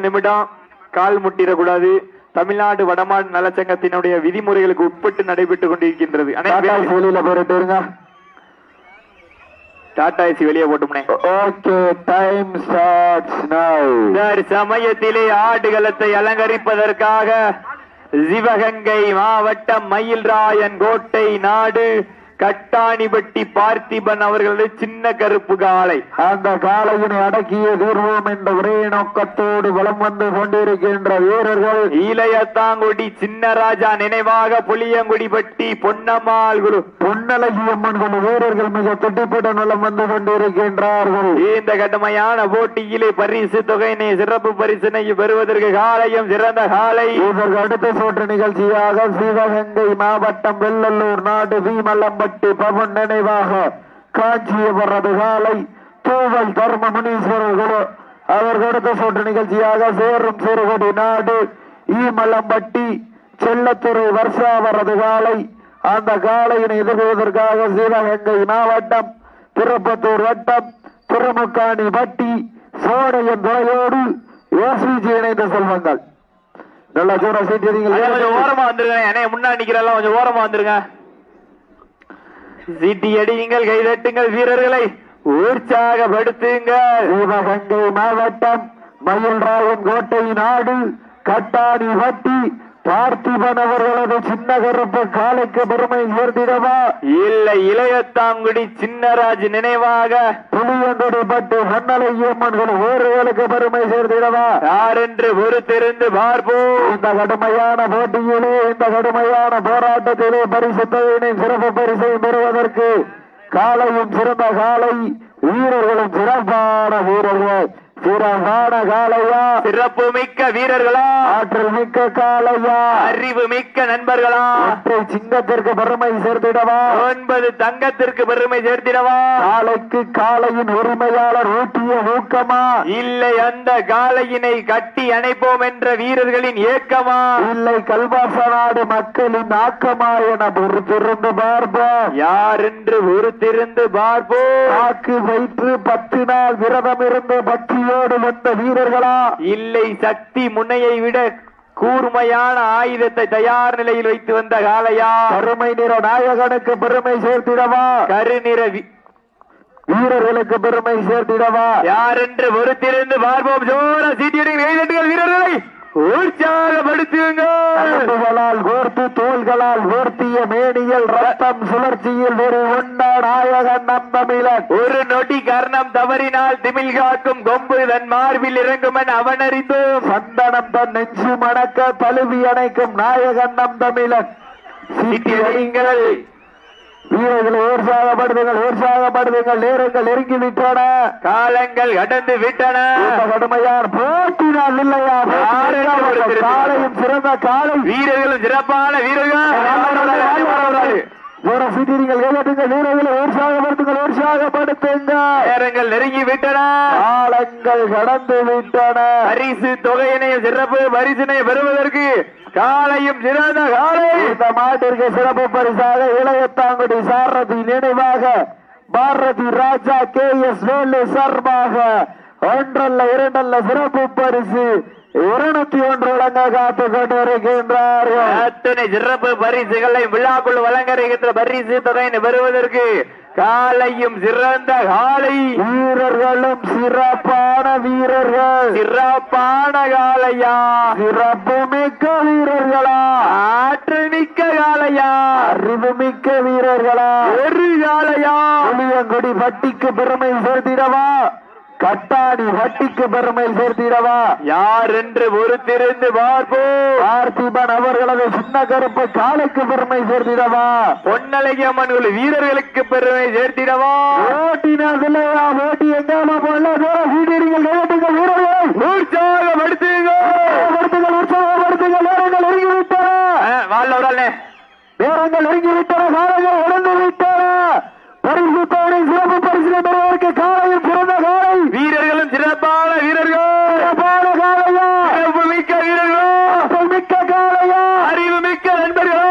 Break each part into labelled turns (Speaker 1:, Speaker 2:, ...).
Speaker 1: நிமிடம் கால் முட்டிடக்கூடாது. தமிழ்நாடு வடமாடு நலச்சங்கத்தினுடைய விதிமுறைகளுக்கு உட்பட்டு நடைபெற்றுக் கொண்டிருக்கின்றது.
Speaker 2: டாடா
Speaker 1: வெளியே-
Speaker 2: வெளியில போயிட்டு இருங்க
Speaker 1: டாடா ஏசி வெளியே போட்டும்னே.
Speaker 2: Okay time starts now.
Speaker 1: Sir சமயத்திலே ஆடுகளத்தை அலங்கரிப்பதற்காக சிவகங்கை மாவட்டம் மயில்ராயன் கோட்டை நாடு கட்டாணிபட்டி பார்த்திபன் அவர்களது சின்ன கருப்பு காலை.
Speaker 2: அந்த காலையினை அடக்கிய தீர்வோம் என்ற ஒரே நோக்கத்தோடு வலம் வந்து கொண்டிருக்கின்ற வீரர்கள்
Speaker 1: ஈலையத்தாங்குடி சின்னராஜா நினைவாக புளியங்குடிபட்டி பொன்னம்மாள் குழு
Speaker 2: பொன்னழகி அம்மன் குழு வீரர்கள் மிக துட்டிப்புடன் வலம் வந்து கொண்டிருக்கின்றார்கள்.
Speaker 1: இந்த கடுமையான போட்டியிலே பரிசு தொகையினை சிறப்பு பரிசினை பெறுவதற்கு காலையும் சிறந்த காலை.
Speaker 2: இதற்கு அடுத்த சுற்று நிகழ்ச்சியாக சிவகங்கை மாவட்டம் வெள்ளலூர் நாடு வீமல்லம்பட்டி பவன் நினைவாக காஞ்சியவரது காலை தூவல் தர்ம முனீஸ்வரர் குழு அவருக்கு அடுத்த சொட்டு நிகழ்ச்சியாக சேரும் சிறுகுடி நாடு ஈமலம்பட்டி செல்லத்துறை வர்ஷாவரது காலை அந்த காலையினை எதிர்கொள்வதற்காக சிவகங்கை மாவட்டம் திருப்பத்தூர் வட்டம் திருமுக்காணி பட்டி சோழையன் துறையோடு ஏசிஜி இணைந்த செல்வங்கள். நல்லா சூடா
Speaker 1: அண்ணே, கொஞ்சம்
Speaker 2: சீட்டு
Speaker 1: ஓரமா வந்துருங்க. என்னைய முன்னாடி நிக்கிறெல்லாம் கொஞ்சம் ஓரமா வந்துருங்க. சிட்டியடியுங்கள் கைதட்டுங்கள் வீரர்களை. உற்சாகப்படுத்துங்கள்.
Speaker 2: சிவகங்கை மாவட்டம் மயில்ராயன் கோட்டை நாடு கட்டாணி வட்டி பார்த்திபன் அவர்களது சின்ன கருப்பு காலைக்கு பெருமை சேர்த்திடவா
Speaker 1: இல்லை இளையத்தாங்குடி சின்னராஜ் நினைவாக.
Speaker 2: புளியங்குடி பட்டு மன்னலையம்மன்கள் ஊர்களுக்கு பெருமை சேர்த்திடவா
Speaker 1: யாரென்று பொறுத்திருந்து பார்ப்போம்
Speaker 2: இந்த கடுமையான போட்டியிலே இந்த கடுமையான போராட்டத்திலே பரிசு தொகையினை சிறப்பு பரிசை பெறுவதற்கு காலையும் சிறந்த காலை வீரர்களும் சிறப்பான வீரர்கள். சிறப்பான காலையா
Speaker 1: சிறப்பு மிக்க வீரர்களா?
Speaker 2: ஆற்றல் மிக்க காலையா?
Speaker 1: அறிவு மிக்க நண்பர்களா?
Speaker 2: சிங்கத்திற்கு பெருமை சேர்த்திடவா?
Speaker 1: ஒன்பது தங்கத்திற்கு பெருமை சேர்த்திடவா?
Speaker 2: காலைக்கு காலையின் உரிமையாளர் ஊட்டிய ஊக்கமா?
Speaker 1: இல்லை அந்த காளையினை கட்டி அணைப்போம் என்ற வீரர்களின் ஏக்கமா?
Speaker 2: இல்லை கல்வாச நாடு மக்களின் ஆக்கமா என பொறுத்திருந்து பார்ப்போம்.
Speaker 1: யார் என்று பொறுத்திருந்து பார்ப்போம்.
Speaker 2: காக்கு வைத்து பத்து நாள் விரதம் இருந்து வந்த வீரர்களா?
Speaker 1: இல்லை சக்தி முனையை விட கூர்மையான ஆயுதத்தை தயார் நிலையில் வைத்து வந்த காளையா?
Speaker 2: கருமை நிற நாயகனுக்கு பெருமை சேர்த்திடவா?
Speaker 1: கருநிற
Speaker 2: வீரர்களுக்கு பெருமை சேர்த்திடவா?
Speaker 1: யார் என்று பொறுத்திருந்து பார்ப்போம். ஜோர சீட்டியடிகள் வீரர்களை! உற்சாகப்படுத்துங்கள்
Speaker 2: கரும்புகளால் கோர்த்து தோள்களால் ஓர்த்திய மேனியல் ரத்தம் சுழற்சியில் ஒரு உண்டா நாயகன் நம்பமிழன்
Speaker 1: ஒரு நொடி கர்ணம் தவறினால் திமில் காக்கும் கொம்பு தன் மார்பில் இறங்கும் என அவனறிந்தோம்
Speaker 2: சந்தனம் தன் நெஞ்சு மணக்க தழுவி அணைக்கும் நாயகன் நம் தமிழன்
Speaker 1: சீட்டியடிங்கள்
Speaker 2: வீரர்களை உற்சாகப்படுத்துங்கள் உற்சாகப்படுத்துங்கள். நேரங்கள் நெருங்கி விட்டன
Speaker 1: காலங்கள் கடந்து விட்டன.
Speaker 2: இந்த கடுமையான போட்டினால் இல்லையா? காலையும் சிறந்த காலை
Speaker 1: வீரர்களும் சிறப்பான வீரர்கள்.
Speaker 2: ஒரு சிட்டிகள் கையட்டுங்கள் வீரர்களை உற்சாகப்படுத்துங்கள் உற்சாகப்படுத்துங்க
Speaker 1: நேரங்கள் நெருங்கி விட்டன
Speaker 2: காலங்கள் கடந்து விட்டன.
Speaker 1: பரிசு தொகையினையும் சிறப்பு பரிசினை பெறுவதற்கு காலையும் சிறந்த காலை
Speaker 2: இந்த மாட்டிற்கு சிறப்பு பரிசாக இளையத்தாங்குடி சாரதி நினைவாக பாரதி ராஜா கே எஸ் வேலு சார்பாக ஒன்றல்ல இரண்டல்ல சிறப்பு பரிசு இருநூத்தி ஒன்று வழங்க காத்து கொண்டிருக்கின்றார்கள்.
Speaker 1: அத்தனை சிறப்பு பரிசுகளை விழாக்குள் வழங்க இருக்கின்ற பரிசு தொகையினை பெறுவதற்கு காலையும் சிறந்த காலை.
Speaker 2: வீரர்களும் சிறப்பான வீரர்கள்.
Speaker 1: சிறப்பான காலையா?
Speaker 2: சிறப்பு மிக்க வீரர்களா?
Speaker 1: ஆற்றல் மிக்க காலையா?
Speaker 2: அறிவு மிக்க வீரர்களா?
Speaker 1: ஒரு காலையா?
Speaker 2: புளியங்குடி வட்டிக்கு பெருமை சேர்த்திடவா? கட்டாணி வட்டிக்கு பெருமை சேர்த்திடவா?
Speaker 1: யார் என்று பொறுத்திருந்து பார்ப்போம்.
Speaker 2: பார்த்திபன் அவர்களது சின்ன கருப்பு காலைக்கு பெருமை சேர்த்திடவா?
Speaker 1: பொன்னழகியம்மன் குழு வீரர்களுக்கு பெருமை சேர்த்திடவா?
Speaker 2: ஓட்டினால் இல்லையா ஓட்டி எங்காம போல சீட்டிடுங்கள் கையட்டுங்கள் வீரர்கள்.
Speaker 1: உற்சாகப்படுத்துங்க
Speaker 2: உற்சாகப்படுத்துங்கள் உற்சாகப்படுத்துங்கள் நேரங்கள் நெருங்கி விட்டன.
Speaker 1: வாழ்ல விடலே
Speaker 2: நேரங்கள் நெருங்கி விட்டன காலைகள் உடந்து விட்டன பரிசு தவணை சிறப்பு பரிசினை பெறுவதற்கு காலையில் பிறந்த காலை
Speaker 1: வீரர்களும் சிறப்பான வீரர்கள்
Speaker 2: சிறப்பான காலையா
Speaker 1: சிறப்பு மிக்க வீரர்கள்
Speaker 2: ஆற்றல் மிக்க காலையா
Speaker 1: அறிவு மிக்க நண்பர்கள்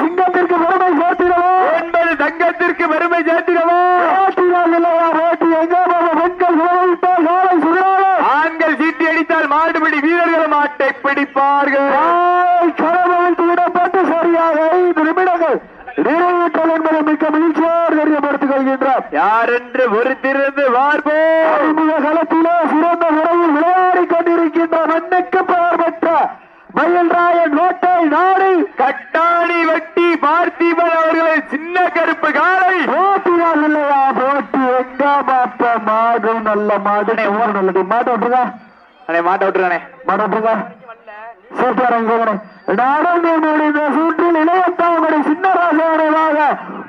Speaker 2: சிங்கத்திற்கு பெருமை சேர்த்திடவா
Speaker 1: ஒன்பது தங்கத்திற்கு பெருமை சேர்த்திடவா
Speaker 2: ஓட்டினால் இல்லையா ஓட்டி எங்கே பெண்கள் உணவிட்டால் காலை சுடாத
Speaker 1: ஆண்கள் சீட்டி அடித்தால் மாடுபிடி
Speaker 2: கடவுள் விடப்பட்டு சரியாக ஐந்து நிமிடங்கள் நிறைவேற்றல் என்பதை மிக்க மகிழ்ச்சியோடு தெரியப்படுத்திக் கொள்கின்றார்.
Speaker 1: யார் என்று பொறுத்திருந்து
Speaker 2: அறிமுக களத்திலே சிறந்த முறையில் விளையாடிக் கொண்டிருக்கின்ற மண்ணுக்கு பெயர் பெற்ற மயில்ராயன் கோட்டை நாடு.
Speaker 1: கட்டாணி வெட்டி பார்த்திபன் அவர்களின் சின்ன கருப்பு காலை.
Speaker 2: போட்டியால் இல்லையா? போட்டி எங்க பாப்ப மாடு நல்ல மாடு. நல்லது மாட்டு விட்டுருங்க.
Speaker 1: அண்ணே மாட்ட விட்டுறானே
Speaker 2: மாட்டு விட்டுருங்க. சூப்பர் நடந்து முடிந்த சுற்றில் இளையத்தாவுடைய சின்னராசவனைவாக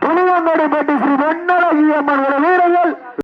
Speaker 2: புலியங்கடி பட்டி ஸ்ரீ வெண்ணழகி அம்மன் வீர